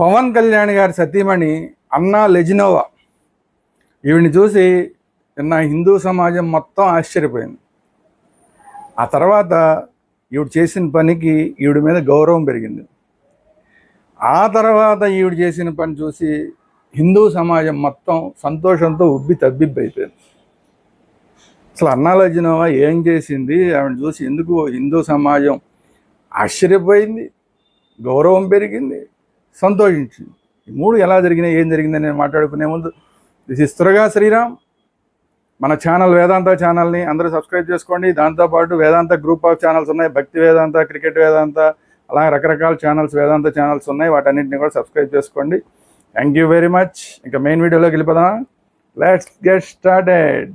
పవన్ కళ్యాణ్ గారి సతీమణి అన్నా లెజినోవా. ఈవిని చూసి నిన్న హిందూ సమాజం మొత్తం ఆశ్చర్యపోయింది. ఆ తర్వాత ఈవిడ చేసిన పనికి ఈవిడ మీద గౌరవం పెరిగింది. ఆ తర్వాత ఈవిడ చేసిన పని చూసి హిందూ సమాజం మొత్తం సంతోషంతో ఉబ్బి తబ్బిబ్బైపోయింది. అసలు అన్నాలజినోవా ఏం చేసింది? ఆవిడ చూసి ఎందుకు హిందూ సమాజం ఆశ్చర్యపోయింది గౌరవం పెరిగింది సంతోషించింది. ఈ మూడు ఎలా జరిగినాయి ఏం జరిగిందని నేను మాట్లాడుకునే ముందు దిస్ ఇస్ త్వరగా శ్రీరామ్. మన ఛానల్ వేదాంత ఛానల్ని అందరూ సబ్స్క్రైబ్ చేసుకోండి. దాంతోపాటు వేదాంత గ్రూప్ ఆఫ్ ఛానల్స్ ఉన్నాయి. భక్తి వేదాంత క్రికెట్ వేదాంత అలాగే రకరకాల ఛానల్స్ వేదాంత ఛానల్స్ ఉన్నాయి. వాటన్నింటిని కూడా సబ్స్క్రైబ్ చేసుకోండి. థ్యాంక్ యూ వెరీ మచ్ ఇంకా మెయిన్ వీడియోలోకి వెళ్ళిపోదా let's get started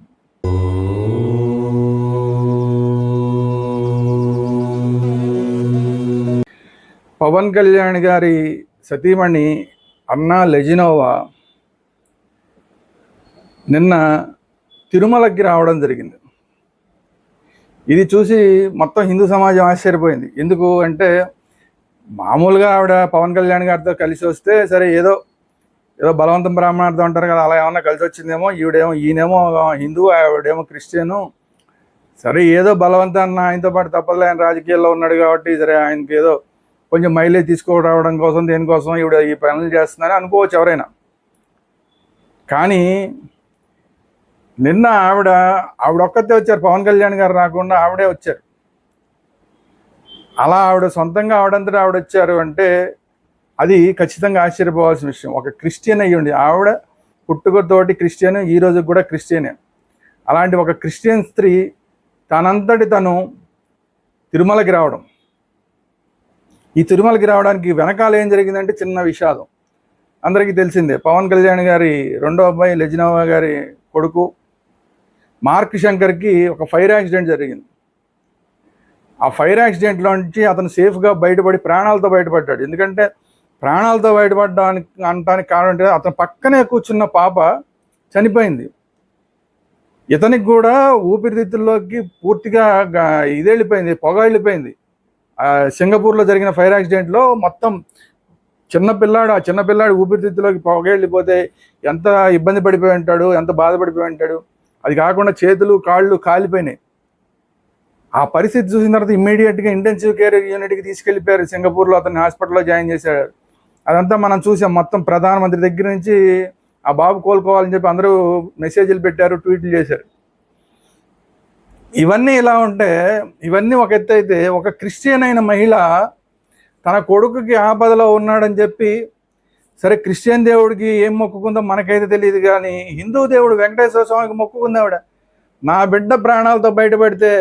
Pawan Kalyan గారి సతీమణి అన్నా లెజినోవా నిన్న తిరుమలకి రావడం జరిగింది. ఇది చూసి మొత్తం హిందూ సమాజం ఆశ్చర్యపోయింది. ఎందుకు అంటే మామూలుగా ఆవిడ పవన్ కళ్యాణ్ గారితో కలిసి వస్తే సరే ఏదో ఏదో బలవంతం బ్రాహ్మణార్థం అంటారు కదా అలా ఏమన్నా కలిసి వచ్చిందేమో ఈవిడేమో ఈయనేమో హిందూ ఆవిడేమో క్రిస్టియను. సరే ఏదో బలవంతాన్ని ఆయనతో పాటు తప్పదు ఆయన రాజకీయాల్లో ఉన్నాడు కాబట్టి సరే ఆయనకి ఏదో కొంచెం మైలేజ్ తీసుకురావడం కోసం దేనికోసం ఈవిడ ఈ పనులు చేస్తున్నారని అనుకోవచ్చు ఎవరైనా. కానీ నిన్న ఆవిడ ఆవిడొక్కతే వచ్చారు. పవన్ కళ్యాణ్ గారు రాకుండా ఆవిడే వచ్చారు. అలా ఆవిడ సొంతంగా ఆవిడంతటా ఆవిడ వచ్చారు అంటే అది ఖచ్చితంగా ఆశ్చర్యపోవాల్సిన విషయం. ఒక క్రిస్టియన్ అయ్యండి ఆవిడ పుట్టుకతోటి క్రిస్టియన్ ఈ రోజు కూడా క్రిస్టియనే. అలాంటి ఒక క్రిస్టియన్ స్త్రీ తనంతటి తను తిరుమలకి రావడం. ఈ తిరుమలకి రావడానికి వెనకాల ఏం జరిగిందంటే చిన్న విషాదం. అందరికీ తెలిసిందే పవన్ కళ్యాణ్ గారి రెండో అబ్బాయి లెజినోవా గారి కొడుకు మార్క్ శంకర్కి ఒక ఫైర్ యాక్సిడెంట్ జరిగింది. ఆ ఫైర్ యాక్సిడెంట్లో నుంచి అతను సేఫ్గా బయటపడి ప్రాణాలతో బయటపడ్డాడు. ఎందుకంటే ప్రాణాలతో బయటపడడానికి అనటానికి కారణం అంటే అతని పక్కనే కూర్చున్న పాప చనిపోయింది. ఇతనికి కూడా ఊపిరితిత్తుల్లోకి పూర్తిగా ఇదేళ్ళిపోయింది వెళ్ళిపోయింది పొగ వెళ్ళిపోయింది. సింగపూర్లో జరిగిన ఫైర్ యాక్సిడెంట్లో మొత్తం చిన్నపిల్లాడు ఆ చిన్నపిల్లాడు ఊపిరితిత్తులోకి పొగెళ్ళిపోతే ఎంత ఇబ్బంది పడిపోయి ఉంటాడు ఎంత బాధపడిపోయి ఉంటాడు. అది కాకుండా చేతులు కాళ్ళు కాలిపోయినాయి. ఆ పరిస్థితి చూసిన తర్వాత ఇమ్మీడియట్గా ఇంటెన్సివ్ కేర్ యూనిట్కి తీసుకెళ్ళిపోయారు సింగపూర్లో. అతన్ని హాస్పిటల్లో జాయిన్ చేశాడు అదంతా మనం చూసాం. మొత్తం ప్రధానమంత్రి దగ్గర నుంచి ఆ బాబు కోలుకోవాలని చెప్పి అందరూ మెసేజ్లు పెట్టారు ట్వీట్లు చేశారు. ఇవన్నీ ఇలా ఉంటే ఇవన్నీ ఒక ఎత్తు అయితే ఒక క్రిస్టియన్ అయిన మహిళ తన కొడుకుకి ఆపదలో ఉన్నాడని చెప్పి సరే క్రిస్టియన్ దేవుడికి ఏం మొక్కుకుందో మనకైతే తెలియదు కానీ హిందూ దేవుడు వెంకటేశ్వర స్వామికి మొక్కుకుందావిడ నా బిడ్డ ప్రాణాలతో బయటపడితే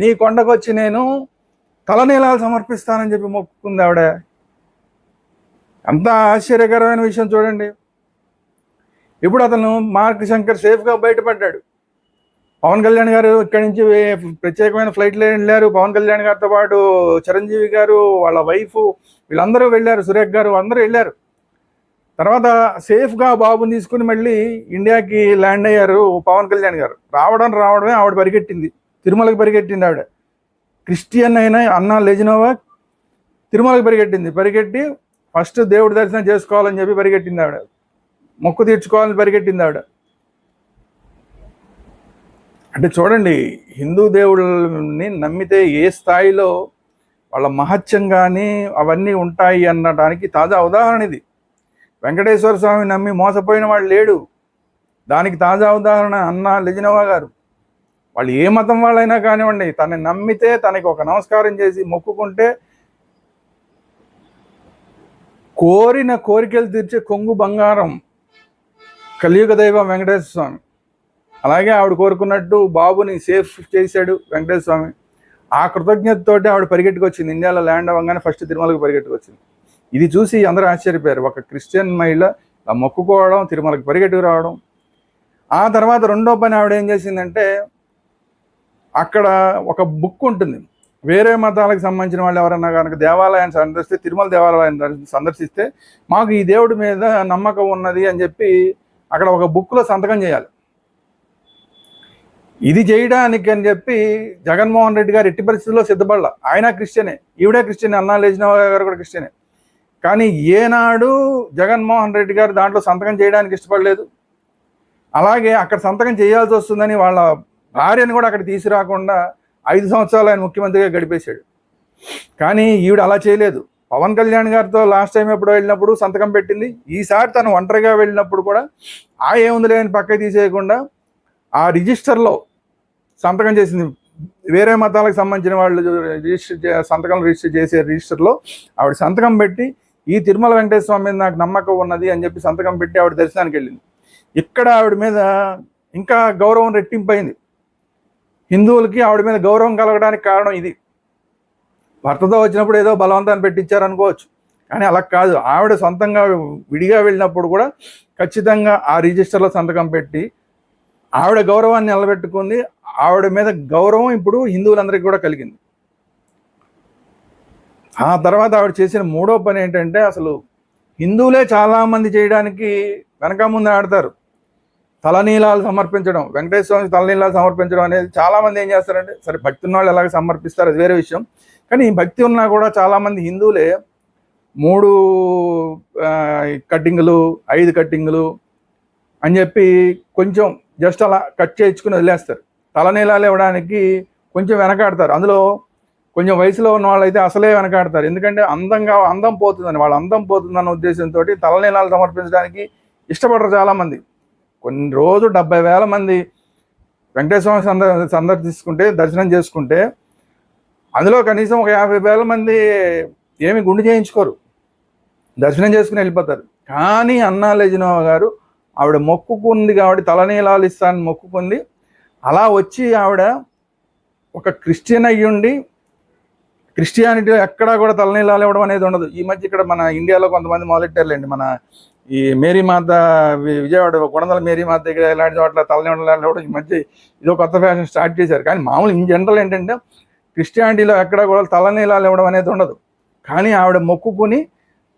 నీ కొండకొచ్చి నేను తలనీలాలు సమర్పిస్తానని చెప్పి మొక్కుకుందావిడ అంత ఆశ్చర్యకరమైన విషయం చూడండి. ఇప్పుడు అతను మార్క్ శంకర్ సేఫ్గా బయటపడ్డాడు. పవన్ కళ్యాణ్ గారు ఇక్కడి నుంచి ప్రత్యేకమైన ఫ్లైట్లో వెళ్ళారు. పవన్ కళ్యాణ్ గారితో పాటు చిరంజీవి గారు వాళ్ళ వైఫ్ వీళ్ళందరూ వెళ్ళారు. సురేఖ్ గారు అందరూ వెళ్ళారు. తర్వాత సేఫ్గా బాబుని తీసుకుని మళ్ళీ ఇండియాకి ల్యాండ్ అయ్యారు పవన్ కళ్యాణ్ గారు. రావడం రావడమే ఆవిడ పరిగెట్టింది. తిరుమలకి పరిగెట్టింది ఆవిడ. క్రిస్టియన్ అయిన అన్నా లెజినోవా తిరుమలకి పరిగెట్టింది. పరిగెట్టి ఫస్ట్ దేవుడి దర్శనం చేసుకోవాలని చెప్పి పరిగెట్టింది ఆవిడ. మొక్కు తీర్చుకోవాలని పరిగెట్టింది ఆవిడ. అంటే చూడండి హిందూ దేవుళ్ళని నమ్మితే ఏ స్థాయిలో వాళ్ళ మహత్యం కానీ అవన్నీ ఉంటాయి అన్నడానికి తాజా ఉదాహరణ ఇది. వెంకటేశ్వర స్వామి నమ్మి మోసపోయిన వాడు లేడు. దానికి తాజా ఉదాహరణ అన్న లెజినవా గారు. వాళ్ళు ఏ మతం వాళ్ళైనా కానివ్వండి తనని నమ్మితే తనకి ఒక నమస్కారం చేసి మొక్కుకుంటే కోరిన కోరికలు తీర్చే కొంగు బంగారం కలియుగ దైవం వెంకటేశ్వర స్వామి. అలాగే ఆవిడ కోరుకున్నట్టు బాబుని సేఫ్ చేశాడు వెంకటేశ్వర స్వామి. ఆ కృతజ్ఞతతోటి ఆవిడ పరిగెట్టుకొచ్చింది. ఇండియాలో ల్యాండ్ అవ్వగానే ఫస్ట్ తిరుమలకు పరిగెట్టుకొచ్చింది. ఇది చూసి అందరూ ఆశ్చర్యపోయారు. ఒక క్రిస్టియన్ మహిళ మొక్కుకోవడం తిరుమలకి పరిగెట్టుకు రావడం ఆ తర్వాత రెండో పని ఆవిడ ఏం చేసిందంటే అక్కడ ఒక బుక్ ఉంటుంది. వేరే మతాలకు సంబంధించిన వాళ్ళు ఎవరన్నా కనుక దేవాలయాన్ని సందర్శిస్తే తిరుమల దేవాలయాన్ని సందర్శిస్తే మాకు ఈ దేవుడి మీద నమ్మకం ఉన్నది అని చెప్పి అక్కడ ఒక బుక్లో సంతకం చేయాలి. ఇది చేయడానికి అని చెప్పి జగన్మోహన్ రెడ్డి గారు ఎట్టి పరిస్థితుల్లో సిద్ధపడాల. ఆయన క్రిస్టియనే ఈవిడే క్రిస్టియన్ అన్నా లేచిన గారు కూడా క్రిస్టియనే. కానీ ఏనాడు జగన్మోహన్ రెడ్డి గారు దాంట్లో సంతకం చేయడానికి ఇష్టపడలేదు. అలాగే అక్కడ సంతకం చేయాల్సి వస్తుందని వాళ్ళ భార్యను కూడా అక్కడ తీసుకురాకుండా ఐదు సంవత్సరాలు ఆయన ముఖ్యమంత్రిగా గడిపేశాడు. కానీ ఈవిడ అలా చేయలేదు. పవన్ కళ్యాణ్ గారితో లాస్ట్ టైం ఎప్పుడో వెళ్ళినప్పుడు సంతకం పెట్టింది. ఈసారి తను ఒంటరిగా వెళ్ళినప్పుడు కూడా ఆ ఏముంది లేని పక్కకి తీసేయకుండా ఆ రిజిస్టర్లో సంతకం చేసింది. వేరే మతాలకు సంబంధించిన వాళ్ళు రిజిస్టర్ సంతకం రిజిస్టర్ చేసే రిజిస్టర్లో ఆవిడ సంతకం పెట్టి ఈ తిరుమల వెంకటేశ్వర స్వామి మీద నాకు నమ్మకం ఉన్నది అని చెప్పి సంతకం పెట్టి ఆవిడ దర్శనానికి వెళ్ళింది. ఇక్కడ ఆవిడ మీద ఇంకా గౌరవం రెట్టింపైంది. హిందువులకి ఆవిడ మీద గౌరవం కలగడానికి కారణం ఇది. భర్తతో వచ్చినప్పుడు ఏదో బలవంతాన్ని పెట్టించారు అనుకోవచ్చు కానీ అలా కాదు. ఆవిడ సొంతంగా విడిగా వెళ్ళినప్పుడు కూడా ఖచ్చితంగా ఆ రిజిస్టర్లో సంతకం పెట్టి ఆవిడ గౌరవాన్ని నిలబెట్టుకుంది. ఆవిడ మీద గౌరవం ఇప్పుడు హిందువులందరికీ కూడా కలిగింది. ఆ తర్వాత ఆవిడ చేసిన మూడో పని ఏంటంటే అసలు హిందువులే చాలామంది చేయడానికి వెనక ముందే ఆడతారు. తలనీలాలు సమర్పించడం వెంకటేశ్వర స్వామికి తలనీలాలు సమర్పించడం అనేది చాలామంది ఏం చేస్తారంటే సరే భక్తి ఉన్న వాళ్ళు ఎలాగ సమర్పిస్తారు అది వేరే విషయం. కానీ భక్తి ఉన్నా కూడా చాలామంది హిందువులే మూడు కట్టింగులు ఐదు కట్టింగులు అని చెప్పి కొంచెం జస్ట్ అలా కట్ చేయించుకుని వదిలేస్తారు. తలనీలాలు ఇవ్వడానికి కొంచెం వెనకాడతారు. అందులో కొంచెం వయసులో ఉన్న వాళ్ళైతే అసలే వెనకాడతారు. ఎందుకంటే అందంగా అందం పోతుందని వాళ్ళ అందం పోతుందన్న ఉద్దేశంతో తలనీలాలు సమర్పించడానికి ఇష్టపడరు చాలామంది. కొన్ని రోజు డెబ్బై వేల మంది వెంకటేశ్వర స్వామి సంద సందర్శించుకుంటే దర్శనం చేసుకుంటే అందులో కనీసం ఒక యాభై వేల మంది ఏమి గుండు చేయించుకోరు. దర్శనం చేసుకుని వెళ్ళిపోతారు. కానీ అన్నా లెజినోవా గారు ఆవిడ మొక్కుకుంది కాబట్టి తలనీలాలు ఇస్తానని మొక్కుకుంది. అలా వచ్చి ఆవిడ ఒక క్రిస్టియన్ అయ్యుండి క్రిస్టియానిటీలో ఎక్కడా కూడా తలనీలాలు ఇవ్వడం అనేది ఉండదు. ఈ మధ్య ఇక్కడ మన ఇండియాలో కొంతమంది మొదలెట్టారులేండి. మన ఈ మేరీ మాత వి- విజయవాడ కొడందల మేరీమాత దగ్గర ఇలాంటి చోట్ల తలనీళ్ళు కూడా ఈ మధ్య ఇదో కొత్త ఫ్యాషన్ స్టార్ట్ చేశారు. కానీ మామూలు ఇన్ జనరల్ ఏంటంటే క్రిస్టియానిటీలో ఎక్కడా కూడా తలనీలాలు ఇవ్వడం అనేది ఉండదు. కానీ ఆవిడ మొక్కుకుని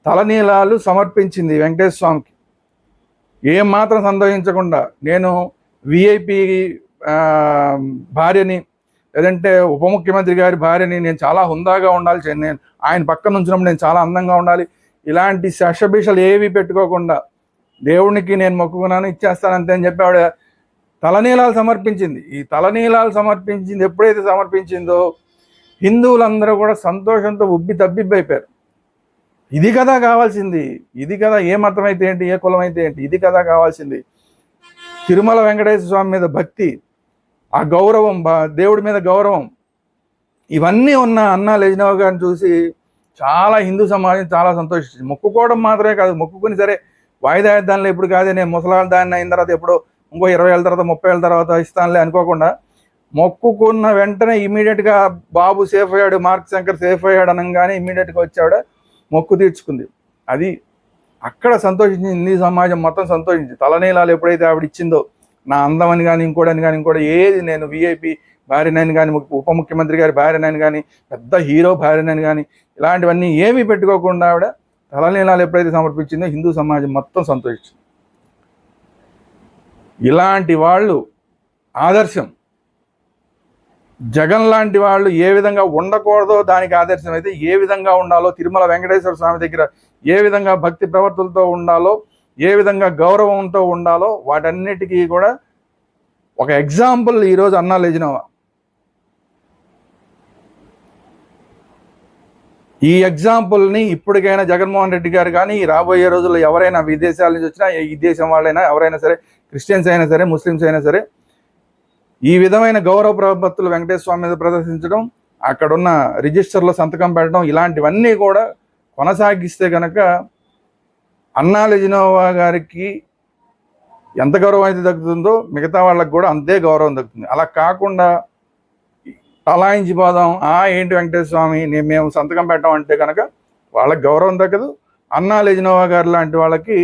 తలనీలాలు సమర్పించింది వెంకటేశ్వర స్వామికి. ఏం మాత్రం సందేహించకుండా నేను విఐపి భార్యని లేదంటే ఉప ముఖ్యమంత్రి గారి భార్యని నేను చాలా హుందాగా ఉండాలి నేను ఆయన పక్కన ఉంచినప్పుడు నేను చాలా అందంగా ఉండాలి. ఇలాంటి శషభీషలు ఏవి పెట్టుకోకుండా దేవునికి నేను మొక్కుకున్నాను ఇచ్చేస్తానంతే అని చెప్పి ఆవిడ తలనీలాలు సమర్పించింది. ఈ తలనీలాలు సమర్పించింది ఎప్పుడైతే సమర్పించిందో హిందువులందరూ కూడా సంతోషంతో ఉబ్బి తబ్బిబ్బైపోయారు. ఇది కదా కావాల్సింది ఇది కదా ఏ మతం అయితే ఏంటి ఏ కులం అయితే ఏంటి ఇది కదా కావాల్సింది. తిరుమల వెంకటేశ్వర స్వామి మీద భక్తి ఆ గౌరవం బా- దేవుడి మీద గౌరవం. ఇవన్నీ ఉన్న అన్నా లెజినవ్ గారిని చూసి చాలా హిందూ సమాజం చాలా సంతోషించింది. మొక్కుకోవడం మాత్రమే కాదు మొక్కుకుని సరే వాయిదా దానిలో ఇప్పుడు కాదే నేను ముసలాళ్ళ దాన్ని అయిన తర్వాత ఎప్పుడో ఇంకో ఇరవై ఏళ్ళ తర్వాత ముప్పై ఏళ్ళ తర్వాత ఇస్తానులే అనుకోకుండా మొక్కుకున్న వెంటనే ఇమీడియట్గా బాబు సేఫ్ అయ్యాడు మార్క్ శంకర్ సేఫ్ అయ్యాడు అనగానే ఇమీడియట్గా వచ్చాడు మొక్కు తీర్చుకుంది. అది అక్కడ సంతోషించింది హిందీ సమాజం మొత్తం సంతోషించింది. తలనీలాలు ఎప్పుడైతే ఆవిడ ఇచ్చిందో నా అందమని కానీ ఇంకోటని కానీ ఇంకోటి ఏది నేను విఐపి భార్యనని కానీ ఉప ముఖ్యమంత్రి గారి భార్యనని కానీ పెద్ద హీరో భార్యనని కానీ ఇలాంటివన్నీ ఏమీ పెట్టుకోకుండా ఆవిడ తలనీలాలు ఎప్పుడైతే సమర్పించిందో హిందూ సమాజం మొత్తం సంతోషించింది. ఇలాంటి వాళ్ళు ఆదర్శం. జగన్ లాంటి వాళ్ళు ఏ విధంగా ఉండకూడదో దానికి ఆదర్శం అయితే ఏ విధంగా ఉండాలో తిరుమల వెంకటేశ్వర స్వామి దగ్గర ఏ విధంగా భక్తి ప్రవర్తులతో ఉండాలో ఏ విధంగా గౌరవంతో ఉండాలో వాటన్నిటికీ కూడా ఒక ఎగ్జాంపుల్ ఈరోజు అన్నా లెజినోవా. ఈ ఎగ్జాంపుల్ని ఇప్పటికైనా జగన్మోహన్ రెడ్డి గారు కానీ రాబోయే రోజుల్లో ఎవరైనా విదేశాల నుంచి వచ్చినా ఈ దేశం వాళ్ళైనా ఎవరైనా సరే క్రిస్టియన్స్ అయినా సరే ముస్లిమ్స్ అయినా సరే ఈ విధమైన గౌరవ ప్రపత్తులు వెంకటేశ్వర స్వామి మీద ప్రదర్శించడం అక్కడున్న రిజిస్టర్లో సంతకం పెట్టడం ఇలాంటివన్నీ కూడా కొనసాగిస్తే కనుక అన్నా లెజినోవా గారికి ఎంత గౌరవం అయితే దక్కుతుందో మిగతా వాళ్ళకి కూడా అంతే గౌరవం దక్కుతుంది. అలా కాకుండా తలాయించిపోదాం ఆ ఏంటి వెంకటేశ్వర స్వామి నేను మేము సంతకం పెట్టాం అంటే కనుక వాళ్ళకి గౌరవం దక్కదు. అన్నా లెజినోవా గారు లాంటి వాళ్ళకి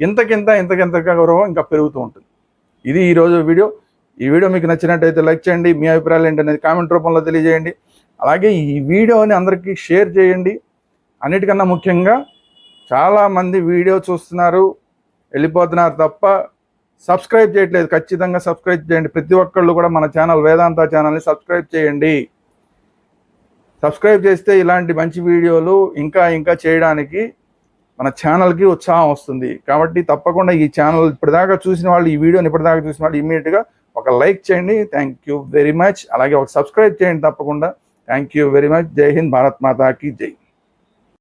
ఇంతకింత ఇంతకింత గౌరవం ఇంకా పెరుగుతూ ఉంటుంది. ఇది ఈరోజు వీడియో. ఈ వీడియో మీకు నచ్చినట్టయితే లైక్ చేయండి మీ అభిప్రాయాలు ఏంటనేది కామెంట్ రూపంలో తెలియజేయండి. అలాగే ఈ వీడియోని అందరికీ షేర్ చేయండి. అన్నిటికన్నా ముఖ్యంగా చాలామంది వీడియో చూస్తున్నారు వెళ్ళిపోతున్నారు తప్ప సబ్స్క్రైబ్ చేయట్లేదు. ఖచ్చితంగా సబ్స్క్రైబ్ చేయండి. ప్రతి ఒక్కళ్ళు కూడా మన ఛానల్ వేదాంత ఛానల్ని సబ్స్క్రైబ్ చేయండి. సబ్స్క్రైబ్ చేస్తే ఇలాంటి మంచి వీడియోలు ఇంకా ఇంకా చేయడానికి మన ఛానల్కి ఉత్సాహం వస్తుంది. కాబట్టి తప్పకుండా ఈ ఛానల్ ఇప్పటిదాకా చూసిన వాళ్ళు ఈ వీడియోని ఇప్పటిదాకా చూసిన వాళ్ళు ఇమీడియట్గా ఒక లైక్ చేయండి. థ్యాంక్ యూ వెరీ మచ్ అలాగే ఒక సబ్స్క్రైబ్ చేయండి తప్పకుండా. థ్యాంక్ యూ వెరీ మచ్ జై హింద్. భారత్ మాతాకి జై.